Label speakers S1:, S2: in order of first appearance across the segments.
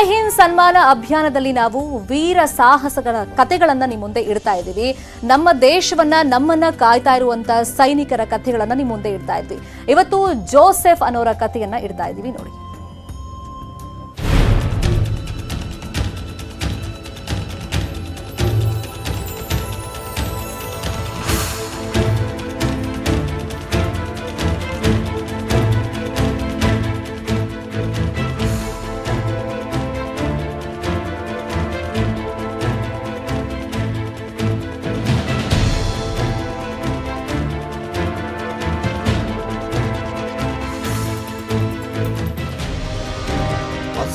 S1: ಜೈ ಹಿಂದ್ ಸನ್ಮಾನ ಅಭಿಯಾನದಲ್ಲಿ ನಾವು ವೀರ ಸಾಹಸಗಳ ಕಥೆಗಳನ್ನ ನಿಮ್ಮ ಮುಂದೆ ಇಡ್ತಾ ಇದ್ದೀವಿ. ನಮ್ಮ ದೇಶವನ್ನ ನಮ್ಮನ್ನ ಕಾಯ್ತಾ ಇರುವಂತ ಸೈನಿಕರ ಕಥೆಗಳನ್ನ ನಿಮ್ಮ ಮುಂದೆ ಇಡ್ತಾ ಇದ್ವಿ. ಇವತ್ತು ಜೋಸೆಫ್ ಅನ್ನೋರ ಕಥೆಯನ್ನ ಇಡ್ತಾ ಇದ್ದೀವಿ ನೋಡಿ.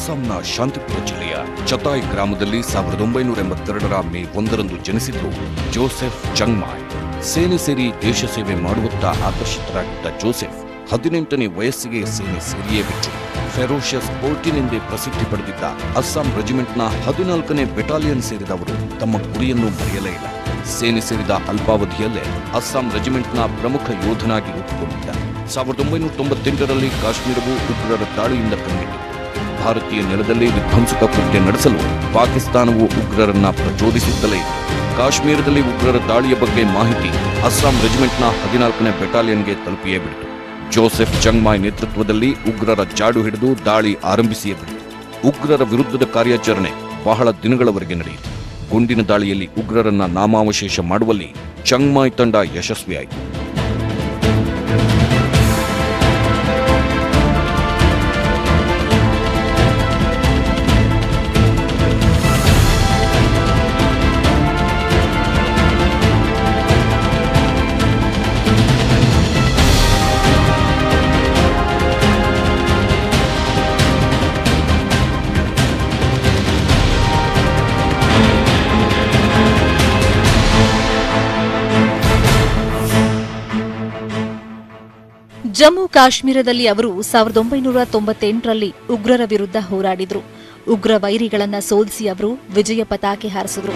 S2: ಅಸ್ಸಾಂನ ಶಾಂತಿಪುರ ಜಿಲ್ಲೆಯ ಚತಾಯ್ ಗ್ರಾಮದಲ್ಲಿ ಸಾವಿರದ ಒಂಬೈನೂರ ಎಂಬತ್ತೆರಡರ ಮೇ ಒಂದರಂದು ಜನಿಸಿದ್ರು ಜೋಸೆಫ್ ಚಂಗ್ಮಾಯ್ ಸೇನೆ ಸೇರಿ ದೇಶ ಸೇವೆ ಮಾಡುವತ್ತ ಆಕರ್ಷಿತರಾಗಿದ್ದ ಜೋಸೆಫ್ ಹದಿನೆಂಟನೇ ವಯಸ್ಸಿಗೆ ಸೇನೆ ಸೇರಿಯೇ ಬಿಟ್ಟು ಫೆರೋಷಿಯಸ್ ಪೋರ್ಟಿನೆಂದೇ ಪ್ರಸಿದ್ಧಿ ಪಡೆದಿದ್ದ ಅಸ್ಸಾಂ ರೆಜಿಮೆಂಟ್ನ ಹದಿನಾಲ್ಕನೇ ಬೆಟಾಲಿಯನ್ ಸೇರಿದವರು ತಮ್ಮ ಗುರಿಯನ್ನು ಮರೆಯಲೇ ಇಲ್ಲ. ಸೇನೆ ಸೇರಿದ ಅಲ್ಪಾವಧಿಯಲ್ಲೇ ಅಸ್ಸಾಂ ರೆಜಿಮೆಂಟ್ನ ಪ್ರಮುಖ ಯೋಧನಾಗಿ ರೂಪುಗೊಂಡಿದ್ದ. ಸಾವಿರದ ಒಂಬೈನೂರ ತೊಂಬತ್ತೆಂಟರಲ್ಲಿ ಕಾಶ್ಮೀರವು ಉಗ್ರರ ದಾಳಿಯಿಂದ ಕಂಗೆಟ್ಟಿತ್ತು ಭಾರತೀಯ ನೆಲದಲ್ಲಿ ವಿಧ್ವಂಸಕ ಕೃತ್ಯ ನಡೆಸಲು ಪಾಕಿಸ್ತಾನವು ಉಗ್ರರನ್ನ ಪ್ರಚೋದಿಸುತ್ತಲೇ. ಕಾಶ್ಮೀರದಲ್ಲಿ ಉಗ್ರರ ದಾಳಿಯ ಬಗ್ಗೆ ಮಾಹಿತಿ ಅಸ್ಸಾಂ ರೆಜಿಮೆಂಟ್ನ ಹದಿನಾಲ್ಕನೇ ಬೆಟಾಲಿಯನ್ಗೆ ತಲುಪಿಯೇ ಬಿಡಿತು. ಜೋಸೆಫ್ ಚಂಗ್ಮಾಯ್ ನೇತೃತ್ವದಲ್ಲಿ ಉಗ್ರರ ಜಾಡು ಹಿಡಿದು ದಾಳಿ ಆರಂಭಿಸಿಯೇ ಬಿಡಿತು. ಉಗ್ರರ ವಿರುದ್ಧದ ಕಾರ್ಯಾಚರಣೆ ಬಹಳ ದಿನಗಳವರೆಗೆ ನಡೆಯಿತು. ಗುಂಡಿನ ದಾಳಿಯಲ್ಲಿ ಉಗ್ರರನ್ನ ನಾಮಾವಶೇಷ ಮಾಡುವಲ್ಲಿ ಚಂಗ್ಮಾಯ್ ತಂಡ ಯಶಸ್ವಿಯಾಯಿತು.
S1: ಜಮ್ಮು ಕಾಶ್ಮೀರದಲ್ಲಿ ಅವರು ಸಾವಿರದ ಒಂಬೈನೂರ ತೊಂಬತ್ತೆಂಟರಲ್ಲಿ ಉಗ್ರರ ವಿರುದ್ಧ ಹೋರಾಡಿದ್ರು. ಉಗ್ರ ವೈರಿಗಳನ್ನು ಸೋಲಿಸಿ ಅವರು ವಿಜಯ ಪತಾಕೆ ಹಾರಿಸಿದ್ರು.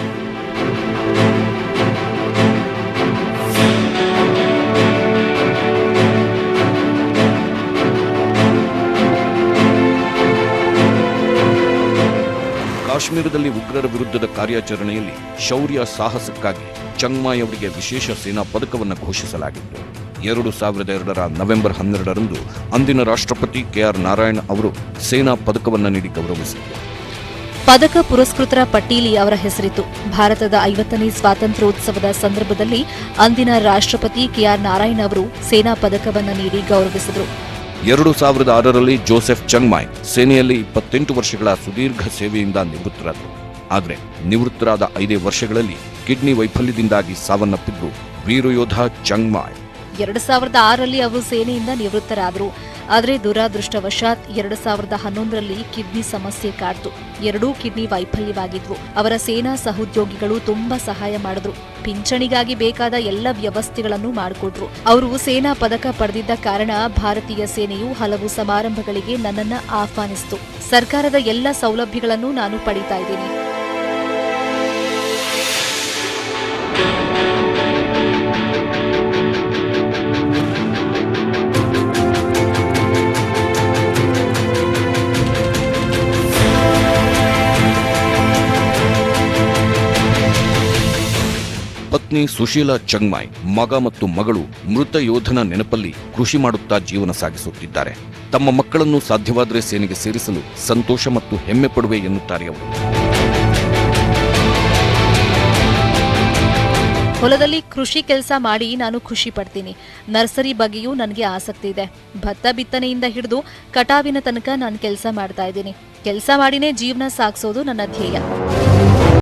S2: ಕಾಶ್ಮೀರದಲ್ಲಿ ಉಗ್ರರ ವಿರುದ್ಧದ ಕಾರ್ಯಾಚರಣೆಯಲ್ಲಿ ಶೌರ್ಯ ಸಾಹಸಕ್ಕಾಗಿ ಚಂಗ್ಮಾಯ್ ಅವರಿಗೆ ವಿಶೇಷ ಸೇನಾ ಪದಕವನ್ನು ಘೋಷಿಸಲಾಗಿತ್ತು. ಎರಡು ಸಾವಿರದ ಎರಡರ ನವೆಂಬರ್ ಹನ್ನೆರಡರಂದು ಅಂದಿನ ರಾಷ್ಟ್ರಪತಿ ಕೆಆರ್ ನಾರಾಯಣ್ ಅವರು ಸೇನಾ ಪದಕವನ್ನು ನೀಡಿ ಗೌರವಿಸಿದರು.
S1: ಪದಕ ಪುರಸ್ಕೃತರ ಪಟ್ಟೀಲಿ ಅವರ ಹೆಸರಿತ್ತು. ಭಾರತದ ಐವತ್ತನೇ ಸ್ವಾತಂತ್ರ್ಯೋತ್ಸವದ ಸಂದರ್ಭದಲ್ಲಿ ಅಂದಿನ ರಾಷ್ಟ್ರಪತಿ ಕೆಆರ್ ನಾರಾಯಣ್ ಅವರು ಸೇನಾ ಪದಕವನ್ನು ನೀಡಿ ಗೌರವಿಸಿದರು.
S2: ಎರಡು ಸಾವಿರದ ಆರರಲ್ಲಿ ಜೋಸೆಫ್ ಚಂಗ್ಮಾಯ್ ಸೇನೆಯಲ್ಲಿ ಇಪ್ಪತ್ತೆಂಟು ವರ್ಷಗಳ ಸುದೀರ್ಘ ಸೇವೆಯಿಂದ ನಿವೃತ್ತರಾದರು. ಆದರೆ ನಿವೃತ್ತರಾದ ಐದೇ ವರ್ಷಗಳಲ್ಲಿ ಕಿಡ್ನಿ ವೈಫಲ್ಯದಿಂದಾಗಿ ಸಾವನ್ನಪ್ಪಿದ್ರು ವೀರಯೋಧ ಚಂಗ್ಮಾಯ್.
S1: ಎರಡು ಸಾವಿರದ ಆರರಲ್ಲಿ ಅವರು ಸೇನೆಯಿಂದ ನಿವೃತ್ತರಾದರು. ಆದರೆ ದುರಾದೃಷ್ಟವಶಾತ್ ಎರಡು ಸಾವಿರದ ಹನ್ನೊಂದರಲ್ಲಿ ಕಿಡ್ನಿ ಸಮಸ್ಯೆ ಕಾಡ್ತು. ಎರಡೂ ಕಿಡ್ನಿ ವೈಫಲ್ಯವಾಗಿದ್ವು. ಅವರ ಸೇನಾ ಸಹೋದ್ಯೋಗಿಗಳು ತುಂಬಾ ಸಹಾಯ ಮಾಡಿದ್ರು. ಪಿಂಚಣಿಗಾಗಿ ಬೇಕಾದ ಎಲ್ಲ ವ್ಯವಸ್ಥೆಗಳನ್ನು ಮಾಡಿಕೊಟ್ರು. ಅವರು ಸೇನಾ ಪದಕ ಪಡೆದಿದ್ದ ಕಾರಣ ಭಾರತೀಯ ಸೇನೆಯು ಹಲವು ಸಮಾರಂಭಗಳಿಗೆ ನನ್ನನ್ನ ಆಹ್ವಾನಿಸಿತು. ಸರ್ಕಾರದ ಎಲ್ಲ ಸೌಲಭ್ಯಗಳನ್ನು ನಾನು ಪಡಿತಾ ಇದ್ದೀನಿ.
S2: ಪತ್ನಿ ಸುಶೀಲಾ ಚಂಗ್ಮಾಯ್ ಮಗ ಮತ್ತು ಮಗಳು ಮೃತ ಯೋಧನ ನೆನಪಲ್ಲಿ ಕೃಷಿ ಮಾಡುತ್ತಾ ಜೀವನ ಸಾಗಿಸುತ್ತಿದ್ದಾರೆ. ತಮ್ಮ ಮಕ್ಕಳನ್ನು ಸಾಧ್ಯವಾದರೆ ಸೇನೆಗೆ ಸೇರಿಸಲು ಸಂತೋಷ ಮತ್ತು ಹೆಮ್ಮೆ ಪಡುವೆ ಎನ್ನುತ್ತಾರೆ ಅವರು.
S1: ಹೊಲದಲ್ಲಿ ಕೃಷಿ ಕೆಲಸ ಮಾಡಿ ನಾನು ಖುಷಿ ಪಡ್ತೀನಿ. ನರ್ಸರಿ ಬಗ್ಗೆಯೂ ನನಗೆ ಆಸಕ್ತಿ ಇದೆ. ಭತ್ತ ಬಿತ್ತನೆಯಿಂದ ಹಿಡಿದು ಕಟಾವಿನ ತನಕ ನಾನು ಕೆಲಸ ಮಾಡ್ತಾ ಇದ್ದೀನಿ. ಕೆಲಸ ಮಾಡಿನೇ ಜೀವನ ಸಾಗಿಸೋದು ನನ್ನ ಧ್ಯೇಯ.